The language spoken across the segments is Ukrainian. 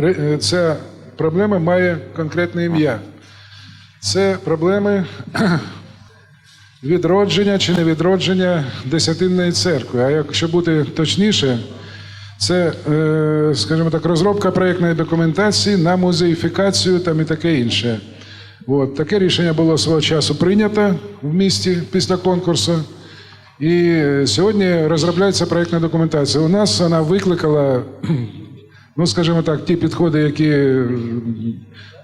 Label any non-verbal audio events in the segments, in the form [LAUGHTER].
е, ця проблема має конкретне ім'я. Це проблеми [CLEARS THROAT] відродження чи не відродження десятинної церкви. А якщо бути точніше, це, е, скажімо так, розробка проєктної документації на музеїфікацію там і таке інше. От, таке рішення було свого часу прийнято в місті після конкурсу. І е, сьогодні розробляється проєктна документація. У нас вона викликала, ну скажімо так, ті підходи, які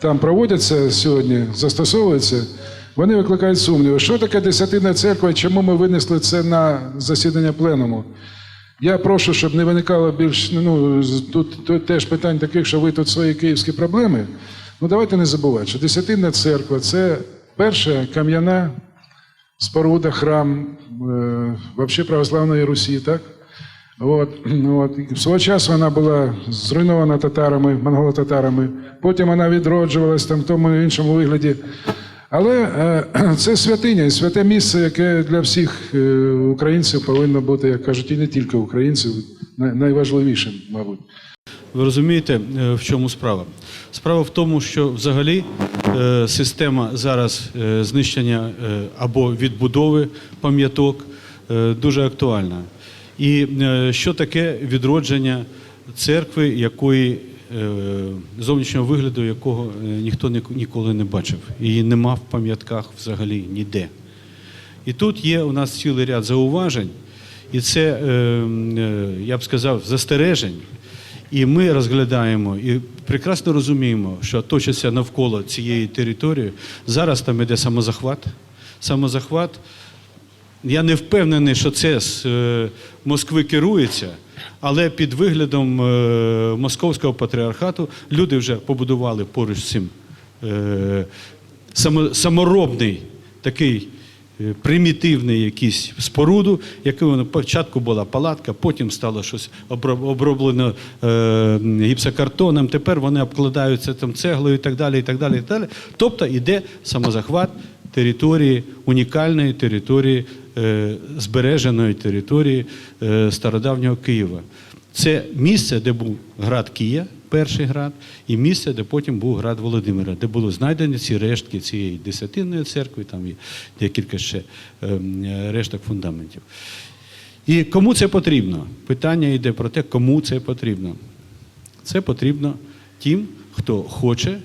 там проводяться сьогодні, застосовуються, вони викликають сумніви. Що таке десятинна церква чому ми винесли це на засідання пленуму? Я прошу, щоб не виникало більш ну тут, тут теж питань таких, що ви тут свої київські проблеми. Ну давайте не забувати, що десятинна церква це перша кам'яна споруда, храм е, вообще православної Русі, так? От, [CLEARS THROAT] от. І Свого часу вона була зруйнована татарами, монголо-татарами, потім вона відроджувалась там в тому іншому вигляді. Але е, [CLEARS THROAT] це святиня, святе місце, яке для всіх е, українців повинно бути, як кажуть, і не тільки українців, найважливішим, мабуть. Ви розумієте, е, в чому справа? Справа в тому, що взагалі е, система зараз е, знищення е, або відбудови пам'яток е, дуже актуальна. І е, що таке відродження церкви, якої е, зовнішнього вигляду якого е, ніхто ні- ніколи не бачив, її нема в пам'ятках взагалі ніде. І тут є у нас цілий ряд зауважень, і це, я б сказав, застережень. І ми розглядаємо і прекрасно розуміємо, що точиться навколо цієї території. Зараз там іде самозахват. Самозахват. Я не впевнений, що це з е, Москви керується, але під виглядом е, московського патріархату люди вже побудували поруч з цим е, саморобний такий примітивний якийсь споруду, якою на початку була палатка, потім стало щось оброб- оброблено гіпсокартоном, тепер вони обкладаються там цеглою і так далі. і так далі, і так далі. Тобто йде самозахват території, унікальної території, збереженої території е, стародавнього Києва. Це місце, де був град Кія, перший град, і місце, де потім був град Володимира, де були знайдені ці рештки цієї десятинної церкви, там є декілька ще ем, е, решток фундаментів. І кому це потрібно? Питання йде про те, кому це потрібно. Це потрібно тим, хто хоче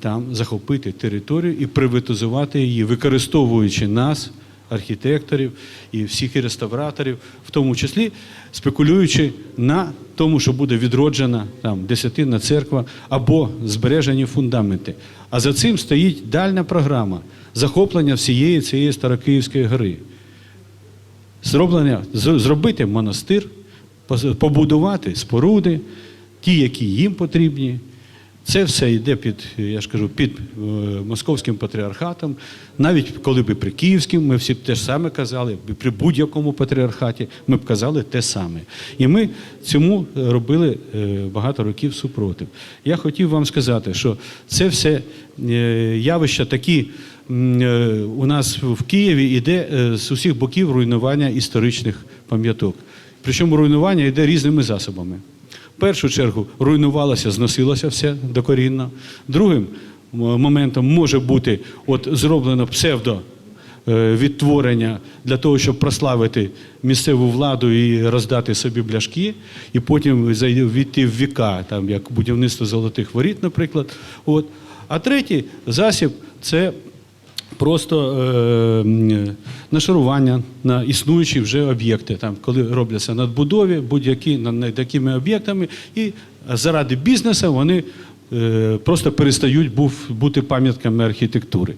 там захопити територію і приватизувати її, використовуючи нас, архітекторів і всіх і реставраторів, в тому числі спекулюючи на тому, що буде відроджена там десятинна церква або збережені фундаменти. А за цим стоїть дальня програма захоплення всієї цієї Старокиївської гори зроблення, зробити монастир, побудувати споруди, ті, які їм потрібні. Це все йде під, я ж кажу, під е, московським патріархатом. Навіть коли би при Київському, ми всі те ж саме казали, при будь-якому патріархаті ми б казали те саме. І ми цьому робили е, багато років супротив. Я хотів вам сказати, що це все е, явища такі у нас в Києві йде з усіх боків руйнування історичних пам'яток. Причому руйнування йде різними засобами. Першу чергу руйнувалося, зносилося все докорінно. Другим моментом може бути от зроблено псевдо е, відтворення для того, щоб прославити місцеву владу і роздати собі бляшки, і потім війти в віка, там як будівництво золотих воріт, наприклад. От. А третій засіб це просто е, нашарування на існуючі вже об'єкти, там, коли робляться надбудові, будь-які над якими об'єктами, і заради бізнесу вони е, просто перестають був, бути пам'ятками архітектури.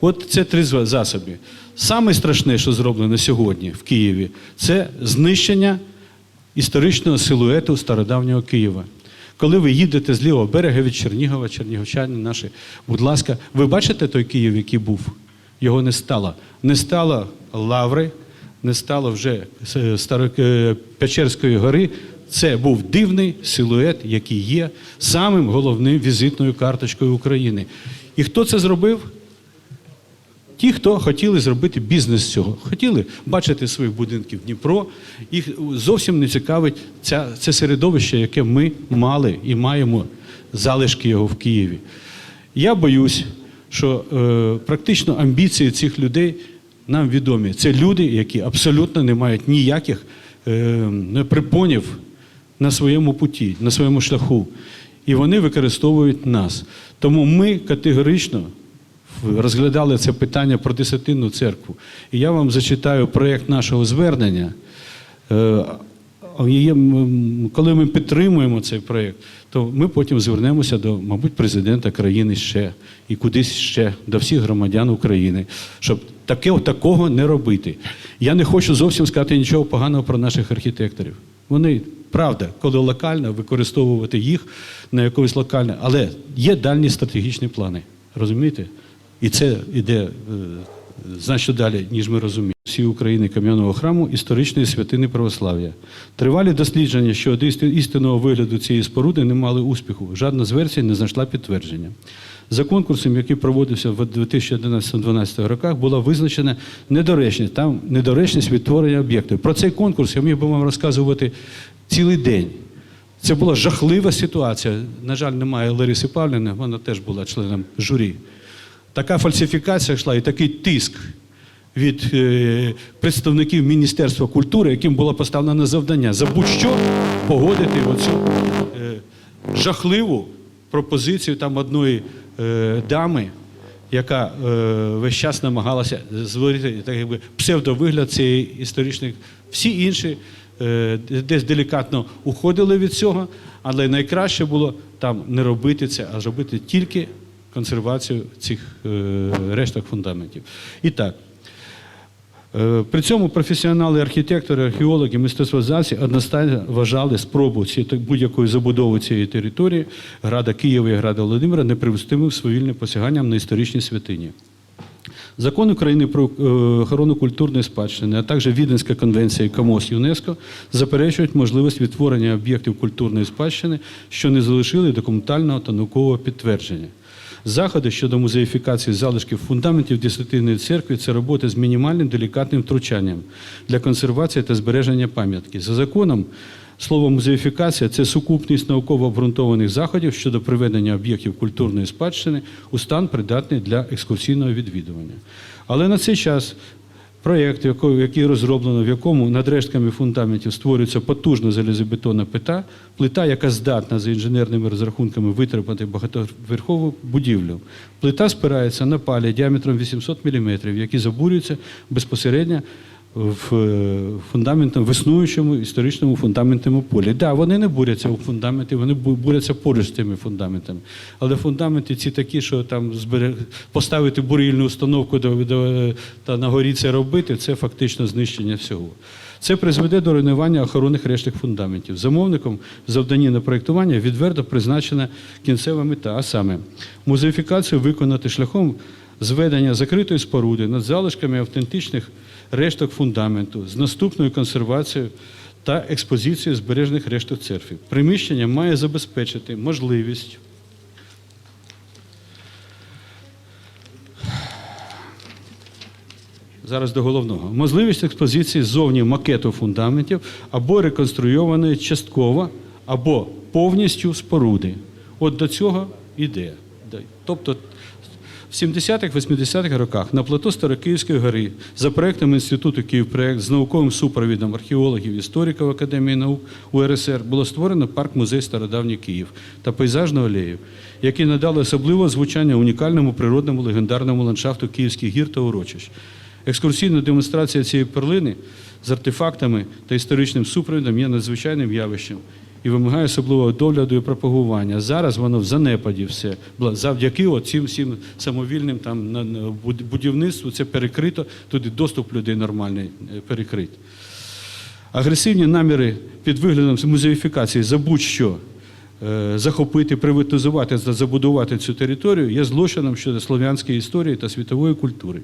От це три засоби. Саме страшне, що зроблено сьогодні в Києві, це знищення історичного силуету стародавнього Києва. Коли ви їдете з лівого берега від Чернігова, чернігівчани наші, будь ласка, ви бачите той Київ, який був? Його не стало. Не стало лаври, не стало вже е, е, Печерської гори. Це був дивний силует, який є самим головним візитною карточкою України. І хто це зробив? Ті, хто хотіли зробити бізнес з цього, хотіли бачити своїх будинків Дніпро, їх зовсім не цікавить ця, це середовище, яке ми мали і маємо залишки його в Києві. Я боюсь, що е, практично амбіції цих людей нам відомі. Це люди, які абсолютно не мають ніяких е, припонів на своєму путі, на своєму шляху. І вони використовують нас. Тому ми категорично розглядали це питання про десятинну церкву. І я вам зачитаю проєкт нашого звернення. Е, Коли ми підтримуємо цей проєкт, то ми потім звернемося до, мабуть, президента країни ще і кудись ще, до всіх громадян України, щоб таке, такого не робити. Я не хочу зовсім сказати нічого поганого про наших архітекторів. Вони, правда, коли локально використовувати їх на якогось локальне, але є дальні стратегічні плани. Розумієте? І це йде е, значно далі, ніж ми розуміємо. Всі України кам'яного храму історичної святини православ'я. Тривалі дослідження щодо істи- істинного вигляду цієї споруди не мали успіху. Жодна з версій не знайшла підтвердження. За конкурсом, який проводився в 2011-2012 роках, була визначена недоречність, там недоречність відтворення об'єктів. Про цей конкурс я міг би вам розказувати цілий день. Це була жахлива ситуація. На жаль, немає Лариси Павлівни, вона теж була членом журі. Така фальсифікація йшла і такий тиск від е, представників Міністерства культури, яким було поставлено завдання за будь-що погодити оцю е, жахливу пропозицію там одної е, дами, яка е, весь час намагалася створити так, якби, псевдовигляд цієї історичної. Всі інші е, десь делікатно уходили від цього, але найкраще було там не робити це, а зробити тільки консервацію цих е, решток фундаментів. І так. Е, При цьому професіонали, архітектори, археологи, мистецтвознавці одностайно вважали спробу ці- будь-якої забудови цієї території града Києва і града Володимира неприпустимим свавільним посяганням на історичні святині. Закон України про е, охорону культурної спадщини, а також Віденська конвенція КАМОС ЮНЕСКО заперечують можливість відтворення об'єктів культурної спадщини, що не залишили документального та наукового підтвердження. Заходи щодо музеїфікації залишків фундаментів Десятинної церкви це роботи з мінімальним делікатним втручанням для консервації та збереження пам'ятки. За законом, слово музеїфікація це сукупність науково обґрунтованих заходів щодо приведення об'єктів культурної спадщини у стан придатний для екскурсійного відвідування. Але на цей час Проєкт, який- розроблено, в якому над рештками фундаментів створюється потужна залізобетонна плита, плита, яка здатна за інженерними розрахунками витримати багатоверхову будівлю. Плита спирається на палі діаметром 800 мм, які забурюються безпосередньо в е, фундаментом, в існуючому історичному фундаментному полі. Так, да, вони не буряться у фундаменті, вони бу- буряться поруч з тими фундаментами. Але фундаменти ці такі, що там збере... поставити бурильну установку до, до, та на горі це робити, це фактично знищення всього. Це призведе до руйнування охоронних решток фундаментів. Замовником в завданні на проєктування відверто призначена кінцева мета, а саме музеїфікацію виконати шляхом зведення закритої споруди над залишками автентичних решток фундаменту з наступною консервацією та експозицією збережених решток церкви. Приміщення має забезпечити можливість Зараз до головного. Можливість експозиції ззовні макету фундаментів або реконструйованої частково, або повністю споруди. От до цього іде. Тобто в 70-х-80-х роках на плато Старокиївської гори за проектом Інституту Київпроект з науковим супровідом археологів, істориків Академії наук УРСР було створено парк-музей Стародавній Київ та пейзажну алею, які надали особливе звучання унікальному природному легендарному ландшафту київських гір та урочищ. Екскурсійна демонстрація цієї перлини з артефактами та історичним супровідом є надзвичайним явищем і вимагає особливого догляду і пропагування. Зараз воно в занепаді все. Завдяки цим всім самовільним там будівництву це перекрито, туди доступ людей нормальний е, перекрит. Агресивні наміри під виглядом музеїфікації за будь-що е, захопити, приватизувати забудувати цю територію є злочином щодо слов'янської історії та світової культури.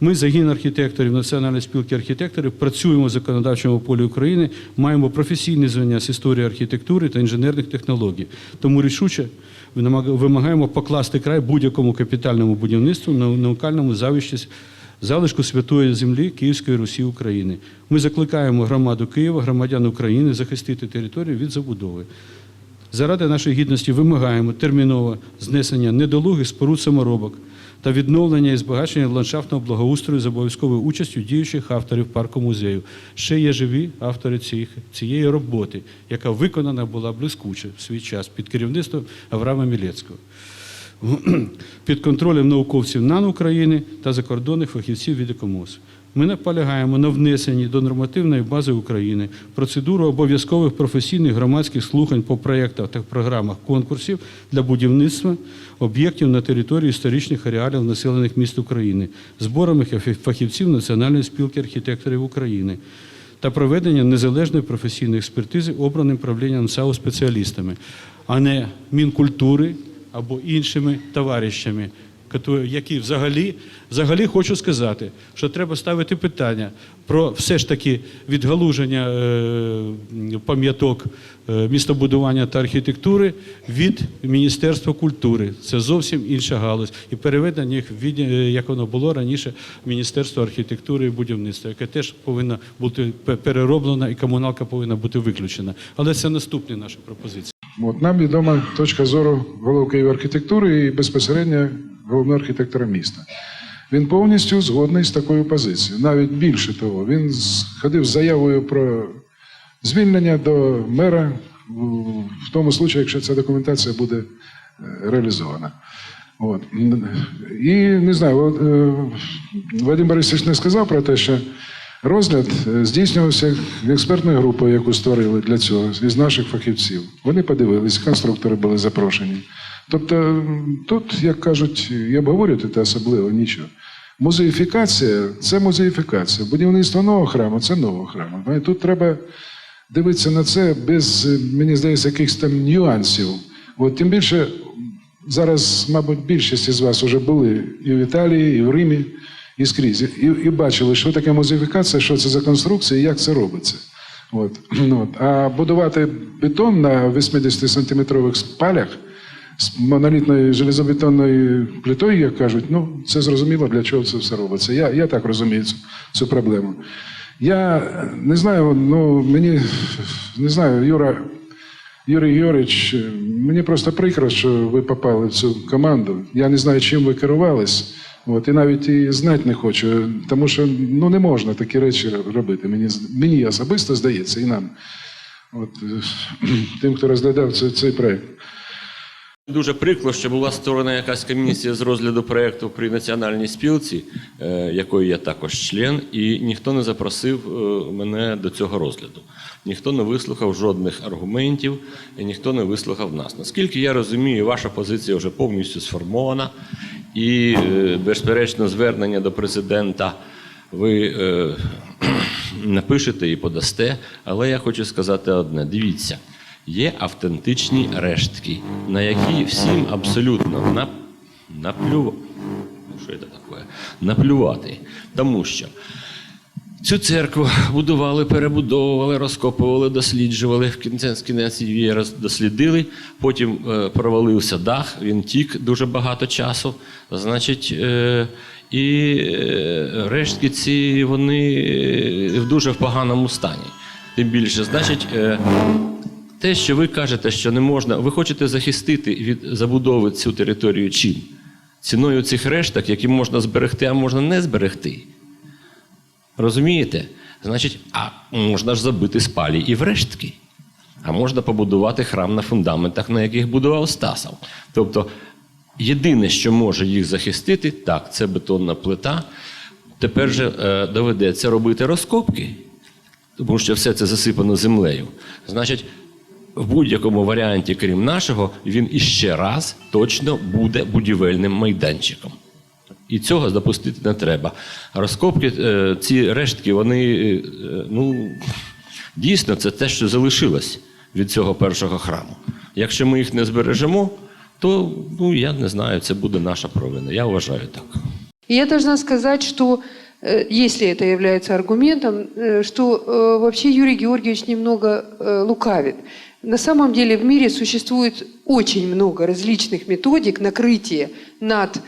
Ми, загін архітекторів Національної спілки архітекторів, працюємо в законодавчому полі України, маємо професійні звання з історії архітектури та інженерних технологій. Тому рішуче вимагаємо покласти край будь-якому капітальному будівництву на унікальному завищі залишку святої землі Київської Русі України. Ми закликаємо громаду Києва, громадян України захистити територію від забудови. Заради нашої гідності вимагаємо терміново знесення недолугих споруд саморобок та відновлення і збагачення ландшафтного благоустрою з обов'язковою участю діючих авторів парку музею. Ще є живі автори цих, цієї роботи, яка виконана була блискуче в свій час під керівництвом Авраама Мілецького. Під контролем науковців НАН України та закордонних фахівців від ЕКОМОС. Ми наполягаємо на внесенні до нормативної бази України процедуру обов'язкових професійних громадських слухань по проєктах та програмах конкурсів для будівництва об'єктів на території історичних ареалів населених міст України, зборами фахівців Національної спілки архітекторів України та проведення незалежної професійної експертизи обраним правлінням САУ спеціалістами, а не Мінкультури або іншими товаришами, які взагалі, взагалі хочу сказати, що треба ставити питання про все ж таки відгалуження е, пам'яток е, містобудування та архітектури від Міністерства культури. Це зовсім інша галузь. І переведення їх від, е, як воно було раніше, Міністерство архітектури і будівництва, яке теж повинно бути пе- перероблено і комуналка повинна бути виключена. Але це наступні наші пропозиції. От нам відома точка зору голови архітектури і безпосередньо головного архітектора міста. Він повністю згодний з такою позицією. Навіть більше того, він ходив з заявою про звільнення до мера в- тому случаю, якщо ця документація буде е, реалізована. От. І не знаю, е, Вадим Борисович не сказав про те, що розгляд е, здійснювався експертною групою, яку створили для цього, із наших фахівців. Вони подивились, конструктори були запрошені. Тобто тут, як кажуть, і обговорювати те особливо нічого. Музеїфікація це музеїфікація. Будівництво нового храму це нового храму. Тут треба дивитися на це без, мені здається, якихось там нюансів. От, тим більше зараз, мабуть, більшість із вас вже були і в Італії, і в Римі, і скрізь. І, і бачили, що таке музеїфікація, що це за конструкція і як це робиться. От. Ну, От. А будувати бетон на 80-сантиметрових спалях з монолітною железобетонною плитою, як кажуть, ну це зрозуміло, для чого це все робиться. Я, я так розумію цю, цю проблему. Я не знаю, ну мені не знаю, Юра. Юрій Юрич, мені просто прикро, що ви попали в цю команду. Я не знаю, чим ви керувались. От, і навіть і знати не хочу, тому що ну, не можна такі речі робити. Мені, мені особисто здається, і нам, от, [CLEARS THROAT] тим, хто розглядав цей, цей проект. Дуже прикро, що була створена якась комісія з розгляду проєкту при національній спілці, е, якої я також член, і ніхто не запросив е, мене до цього розгляду. Ніхто не вислухав жодних аргументів, і ніхто не вислухав нас. Наскільки я розумію, ваша позиція вже повністю сформована, і, е, безперечно, звернення до президента ви [CLEARS THROAT] напишете і подасте. Але я хочу сказати одне: дивіться. Є автентичні рештки, на які всім абсолютно нап... наплюв... Що це таке? наплювати. Тому що цю церкву будували, перебудовували, розкопували, досліджували. В кінець її дослідили. Потім е, провалився дах, він тік дуже багато часу. Значить, е, і е, рештки ці вони е, в дуже поганому стані. Тим більше, значить, е, те, що ви кажете, що не можна, ви хочете захистити від забудови цю територію чим? Ціною цих решток, які можна зберегти, а можна не зберегти. Розумієте? Значить, а можна ж забити спалі і в рештки. А можна побудувати храм на фундаментах, на яких будував Стасов. Тобто, єдине, що може їх захистити, так, це бетонна плита. Тепер же е, доведеться робити розкопки, тому що все це засипано землею. Значить, в будь-якому варіанті, крім нашого, він іще раз точно буде будівельним майданчиком. І цього допустити не треба. Розкопки, е, ці рештки, вони е, ну, дійсно це те, що залишилось від цього першого храму. Якщо ми їх не збережемо, то ну, я не знаю, це буде наша провина. Я вважаю так. И я должна сказать, что э, если это является аргументом, э, что э, вообще Юрий Георгиевич немного э, лукавит. На самом деле в мире существует очень много различных методик накрытия над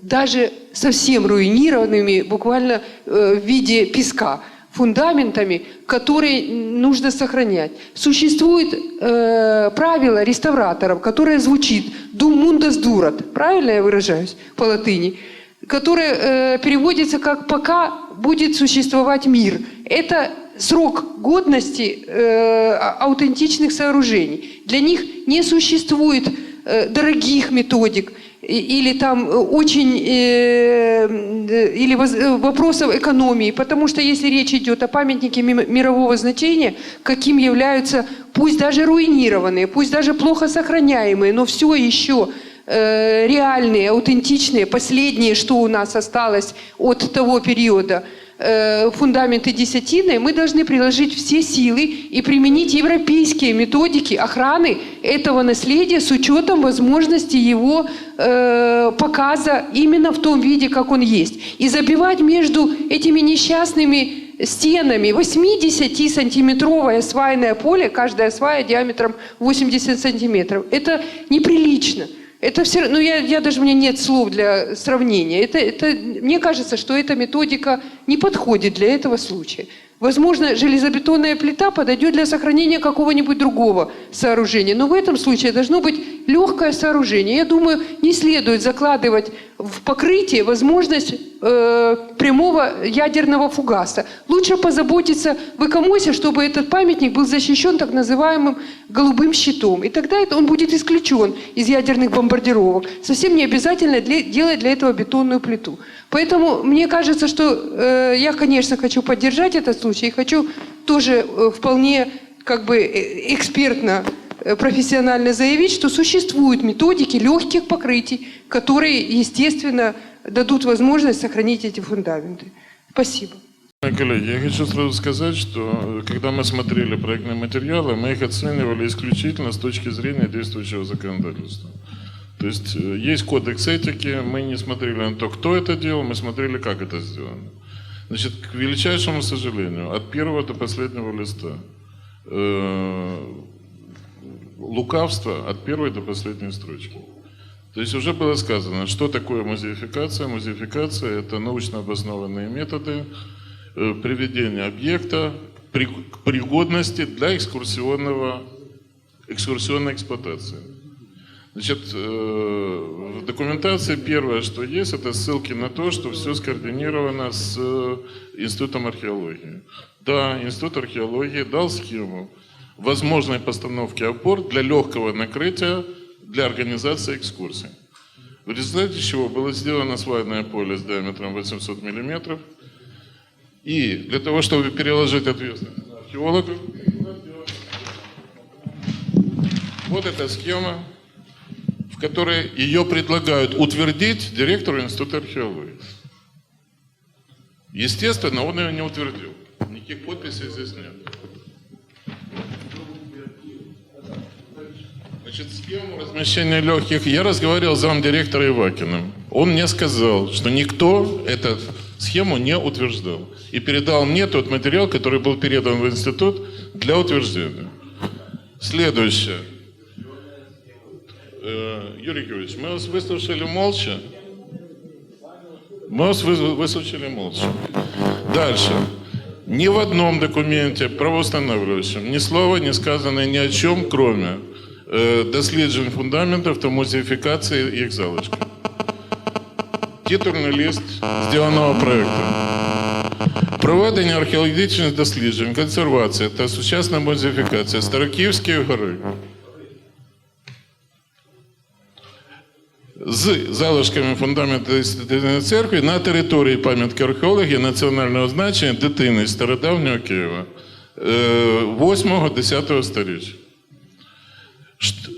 даже совсем руинированными, буквально э, в виде песка, фундаментами, которые нужно сохранять. Существует э, правило реставраторов, которое звучит «dum mundus durat», правильно я выражаюсь по латыни, которое э, переводится как «пока будет существовать мир». Это срок годности э, а- аутентичных сооружений. Для них не существует э, дорогих методик или там э, очень э, э, или воз- э, вопросов экономии, потому что если речь идет о памятнике ми- мирового значения, каким являются пусть даже руинированные, пусть даже плохо сохраняемые, но все еще э, реальные, аутентичные, последние, что у нас осталось от того периода, э, фундаменты десятины, мы должны приложить все силы и применить европейские методики охраны этого наследия с учетом возможности его э, показа именно в том виде, как он есть. И забивать между этими несчастными стенами 80-сантиметровое свайное поле, каждая свая диаметром 80 сантиметров. Это неприлично. Это все, ну я, я даже у меня нет слов для сравнения. Это, это, мне кажется, что эта методика не подходит для этого случая. Возможно, железобетонная плита подойдет для сохранения какого-нибудь другого сооружения, но в этом случае должно быть легкое сооружение. Я думаю, не следует закладывать в покрытие возможность э, прямого ядерного фугаса. Лучше позаботиться в Экомосе, чтобы этот памятник был защищен так называемым голубым щитом. И тогда это, он будет исключен из ядерных бомбардировок. Совсем не обязательно для- делать для этого бетонную плиту. Поэтому мне кажется, что э, я, конечно, хочу поддержать этот случай и хочу тоже э, вполне как бы э, экспертно профессионально заявить, что существуют методики легких покрытий, которые, естественно, дадут возможность сохранить эти фундаменты. Спасибо. Коллеги, я хочу сразу сказать, что э, когда мы смотрели проектные материалы, мы их оценивали исключительно с точки зрения действующего законодательства. То есть э, есть кодекс этики, мы не смотрели на то, кто это делал, мы смотрели, как это сделано. Значит, к величайшему сожалению, от первого до последнего листа э, лукавство от первой до последней строчки. То есть уже было сказано, что такое музеификация. Музеификация – это научно обоснованные методы э, приведения объекта к пригодности для экскурсионного, экскурсионной эксплуатации. Значит, э, в документации первое, что есть, это ссылки на то, что все скоординировано с э, Институтом археологии. Да, Институт археологии дал схему возможной постановки опор для легкого накрытия для организации экскурсий. В результате чего было сделано свайное поле с диаметром 800 мм. И для того, чтобы переложить ответственность на археологов, вот эта схема, в которой ее предлагают утвердить директору Института археологии. Естественно, он ее не утвердил. Никаких подписей здесь нет. Значит, схему размещения легких я разговаривал с замдиректора Ивакиным. Он мне сказал, что никто эту схему не утверждал. И передал мне тот материал, который был передан в институт для утверждения. Следующее. Э, Юрий Георгиевич, мы вас выслушали молча. Мы вас вы- выслушали молча. Дальше. Ни в одном документе правоустанавливающем ни слова не сказано ни о чем, кроме досліджень фундаментів та музеїфікації їх залишків. Титульний лист зділеного проєкту. Проведення археологічних досліджень, консервація та сучасна музеїфікація Староківської гори з залишками фундаменту церкви на території пам'ятки археології національного значення дитини стародавнього Києва е, 8-10 сторіччя.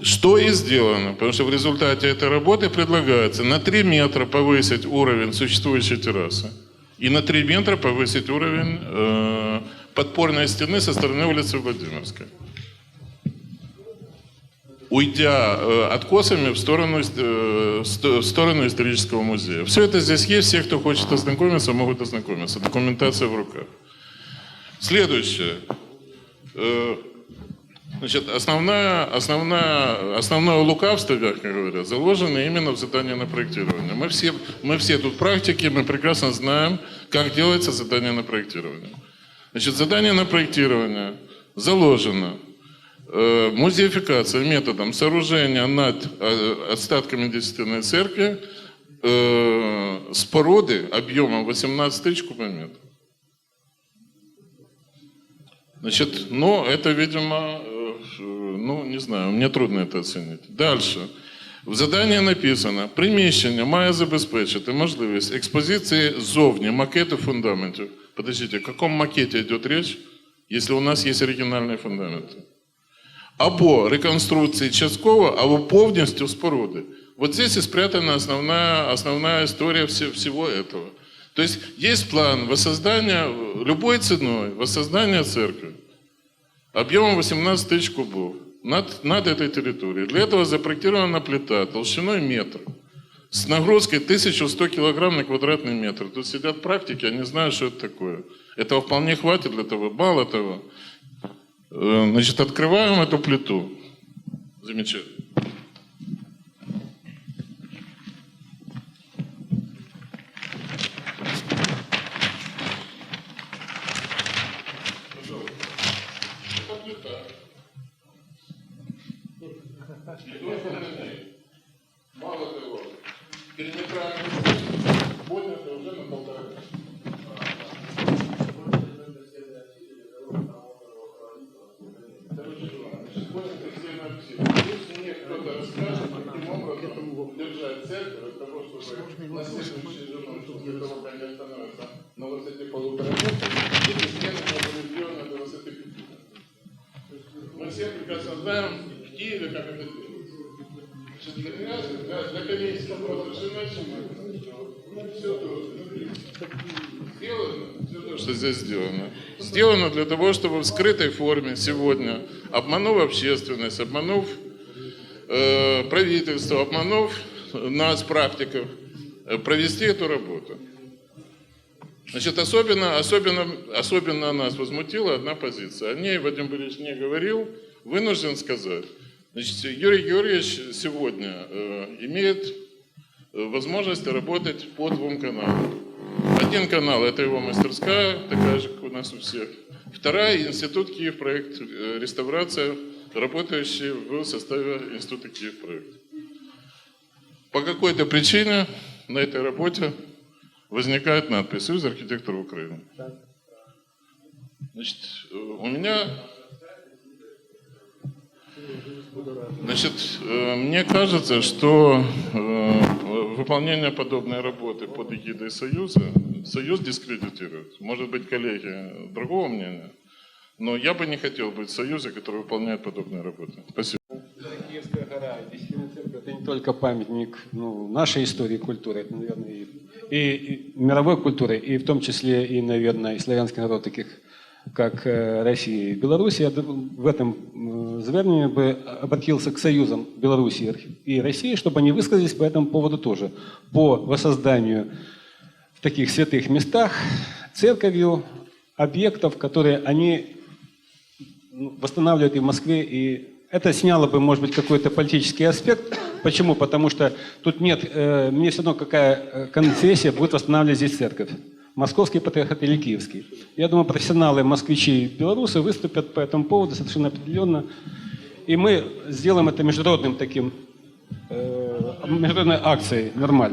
Что и сделано, потому что в результате этой работы предлагается на 3 метра повысить уровень существующей террасы и на 3 метра повысить уровень э, подпорной стены со стороны улицы Владимирской. Уйдя э, откосами в сторону, э, в сторону исторического музея. Все это здесь есть, все, кто хочет ознакомиться, могут ознакомиться. Документация в руках. Следующее. Э, Значит, основная, основная, основное лукавство, мягко говоря, заложено именно в задание на проектирование. Мы все, мы все тут практики, мы прекрасно знаем, как делается задание на проектирование. Значит, задание на проектирование заложено. Э, Музеификация методом сооружения над э, остатками Десятинной церкви э, с породы объемом 18 тысяч кубометров. Значит, ну, это, видимо, ну, не знаю, мне трудно это оценить. Дальше. В заданні написано, приміщення має забезпечити можливість експозиції зовні макету фундаментів. Подождите, о каком макете идет речь, если у нас есть оригинальные фундаменты? Або реконструкции частково, або повністю споруди. Вот здесь и спрятана основная, основная история все- всего этого. То есть есть план воссоздания, э, любой ценой, воссоздания церкви объемом 18 тысяч кубов над, над этой территорией. Для этого запроектирована плита толщиной метр с нагрузкой 1100 килограмм на квадратный метр. Тут сидят практики, они знают, что это такое. Этого вполне хватит для того. Мало того, э, значит, открываем эту плиту. Замечательно. Они остановятся на высоте полутора метров, эти стены были сделаны до высоты пяти метров. Мы все прекрасно знаем в Киеве, как это делается. Значит, для, нас, для, для комиссии вопрос решено, все то, сделано, все то, что здесь сделано. Сделано для того, чтобы в скрытой форме сегодня, обманув общественность, обманув э, правительство, обманув нас, практиков, э, провести эту работу. Значит, особенно, особенно, особенно нас возмутила одна позиция. О ней Вадим Борисович не говорил, вынужден сказать. Значит, Юрий Георгиевич сегодня э, имеет э, возможность работать по двум каналам. Один канал – это его мастерская, такая же, как у нас у всех. Вторая – Институт Киев проект э, реставрация, работающий в составе Института Киев проект. По какой-то причине на этой работе возникает надпись «Союз архитекторов Украины». Значит, э, у меня... Значит, э, мне кажется, что э, выполнение подобной работы под эгидой Союза, Союз дискредитирует. Может быть, коллеги другого мнения, но я бы не хотел быть в Союзе, который выполняет подобные работы. Спасибо. Это не только памятник ну, нашей истории и культуры, это, наверное, и, и- и мировой культуры, и в том числе и, наверное, и славянский народ, таких как э, Россия и Беларусь. Я в этом звернении бы обратился к союзам Беларуси и России, чтобы они высказались по этому поводу тоже, по воссозданию в таких святых местах церковью объектов, которые они ну, восстанавливают и в Москве, и это сняло бы, может быть, какой-то политический аспект. Почему? Потому что тут нет, э, мне все равно какая э, концессия будет восстанавливать здесь церковь. Московский патриархат или Киевский. Я думаю, профессионалы, москвичи, белорусы выступят по этому поводу совершенно определенно. И мы сделаем это международным таким, э, международной акцией нормально.